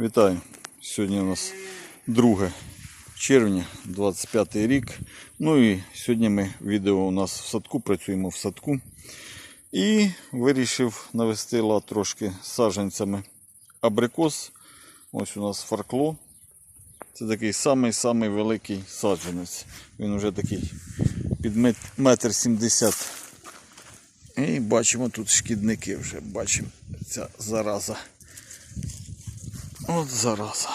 Вітаю! Сьогодні у нас 2 червня, 25 рік. Ну і сьогодні ми відео у нас в садку, працюємо в садку. І вирішив навести лад трошки з саджанцями абрикос. Ось у нас фаркло. Це такий самий-самий великий саджанець. Він вже такий під мет- метр сімдесят. І бачимо тут шкідники вже. Бачимо ця зараза. От зараза.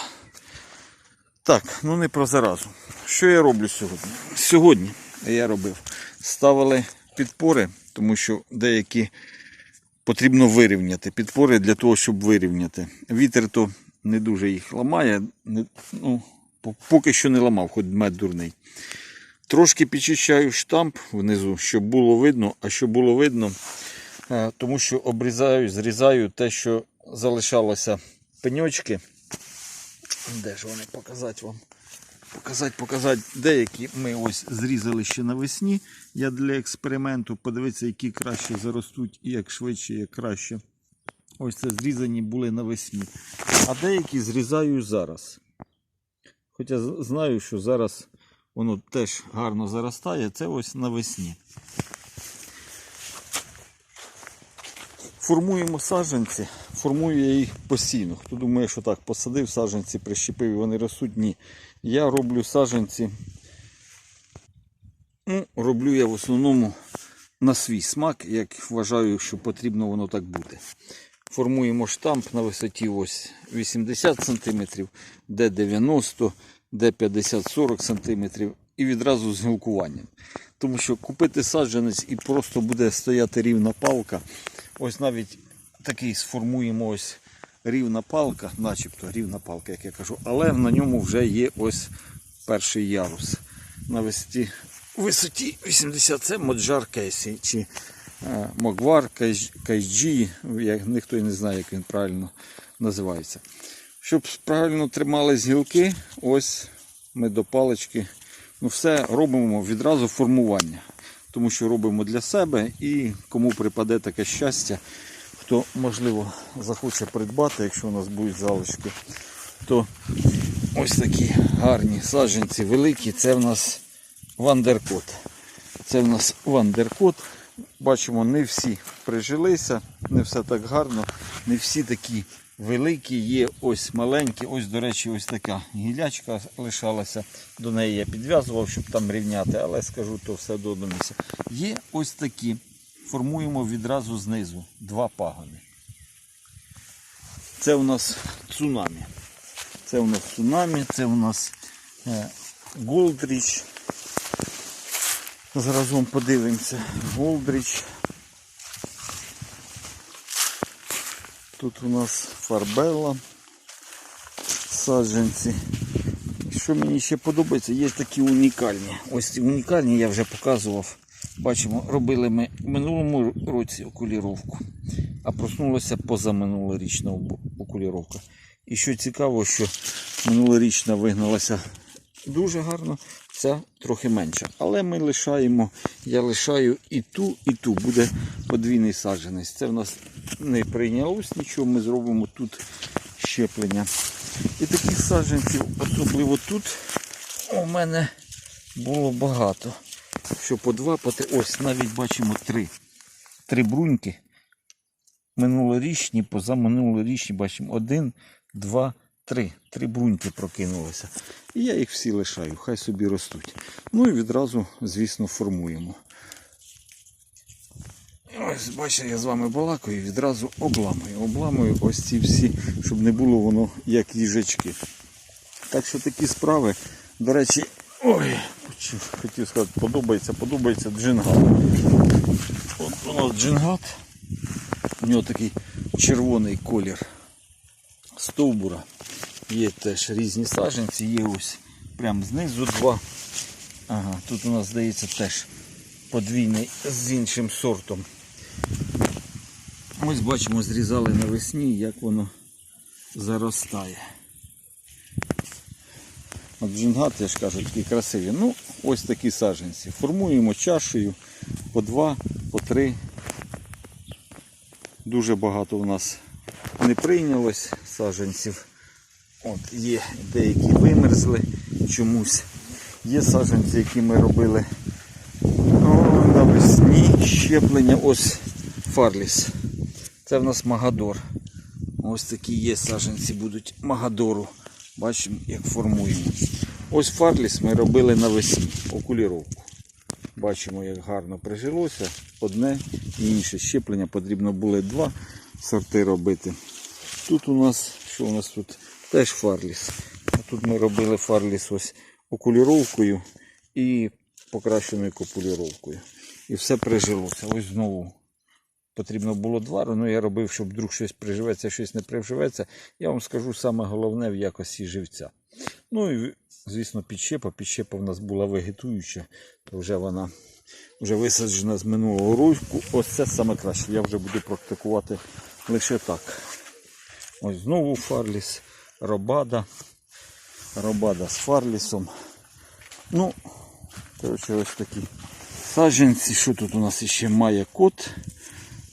Так, ну не про заразу. Що я роблю сьогодні? Сьогодні я робив. Ставили підпори, тому що деякі потрібно вирівняти. Підпори для того, щоб вирівняти. Вітер то не дуже їх ламає. Ну, поки що не ламав, хоч мед дурний. Трошки підчищаю штамп внизу, щоб було видно, а щоб було видно, е, тому що обрізаю, зрізаю те, що залишалося пеньочки. Де ж вони показати вам? Показати, показати. Деякі ми ось зрізали ще навесні. Я для експерименту подивитися, які краще заростуть і як швидше, як краще. Ось це зрізані були навесні. А деякі зрізаю зараз. Хоча знаю, що зараз воно теж гарно заростає. Це ось навесні. Формуємо саджанці, формую я їх постійно. Хто думає, що так посадив саджанці, прищепив і вони ростуть, ні. Я роблю саджанці. Ну, роблю я в основному на свій смак, як вважаю, що потрібно воно так бути. Формуємо штамп на висоті ось 80 см, де 90 де 50-40 см і відразу з гілкуванням. Тому що купити саджанець і просто буде стояти рівна палка. Ось навіть такий сформуємо ось рівна палка, начебто рівна палка, як я кажу, але на ньому вже є ось перший ярус. На висоті, висоті 80 це Моджар Кейсі чи е, Могвар Кайджі, ніхто і не знає, як він правильно називається. Щоб правильно тримались гілки, ось ми до палички. Ну, все робимо відразу формування. Тому що робимо для себе і кому припаде таке щастя, хто, можливо, захоче придбати, якщо у нас будуть залишки, то ось такі гарні саджанці великі. Це в нас вандеркот. Це в нас вандеркот. Бачимо, не всі прижилися, не все так гарно, не всі такі великі, є ось маленькі. Ось, до речі, ось така гілячка лишалася. До неї я підв'язував, щоб там рівняти, але скажу, то все до одного місця. Є ось такі. Формуємо відразу знизу два пагони. Це у нас цунамі. Це у нас цунамі, це у нас е, голдріч. Зразом подивимося. Голдріч. Тут у нас фарбелла. Саджанці. Що мені ще подобається, є такі унікальні. Ось ці унікальні я вже показував. Бачимо, робили ми в минулому році окуліровку, а проснулася позаминулорічна окуліровка. І що цікаво, що минулорічна вигналася дуже гарно, ця трохи менша. Але ми лишаємо, я лишаю і ту, і ту. Буде подвійний саджанець. Це в нас не прийнялось нічого, ми зробимо тут щеплення. І таких саджанців, особливо тут, у мене було багато. Що по два, по три. Ось навіть бачимо три. Три бруньки. Минулорічні, позаминулорічні бачимо один, два, три. Три бруньки прокинулися. І я їх всі лишаю, хай собі ростуть. Ну і відразу, звісно, формуємо. Ось, бачите, я з вами балакаю і відразу обламую. Обламую ось ці всі, щоб не було воно як їжачки. Так що такі справи, до речі, ой, хотів сказати, подобається, подобається джингат. От у нас джингат. У нього такий червоний колір стовбура. Є теж різні саджанці, є ось прямо знизу два. Ага, тут у нас здається теж подвійний з іншим сортом. Ось бачимо, зрізали навесні, як воно заростає. От джингат, я ж кажу, такі красиві. Ну, ось такі саджанці. Формуємо чашею по два, по три. Дуже багато у нас не прийнялось саджанців. От, є деякі вимерзли чомусь. Є саджанці, які ми робили о, навесні щеплення. Ось фарліс. Це в нас Магадор. Ось такі є саджанці будуть Магадору. Бачимо, як формуємо. Ось фарліс ми робили навесні, окуліровку. Бачимо, як гарно прижилося. Одне і інше щеплення. Потрібно було два сорти робити. Тут у нас, що у нас тут? Теж фарліс. Тут ми робили фарліс ось окуліровкою і покращеною копуліровкою. І все прижилося. Ось знову потрібно було два, але я робив, щоб вдруг щось приживеться, щось не приживеться. Я вам скажу саме головне в якості живця. Ну і звісно, підщепа. Підщепа в нас була вегетуюча, то вже вона вже висаджена з минулого року. Ось це саме краще. Я вже буду практикувати лише так. Ось знову фарліс, робада. Робада з фарлісом. Ну, коротше, ось такі саджанці. Що тут у нас ще має кот?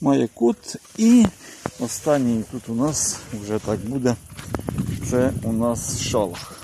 Має кот. І останній тут у нас вже так буде. Це у нас шалах.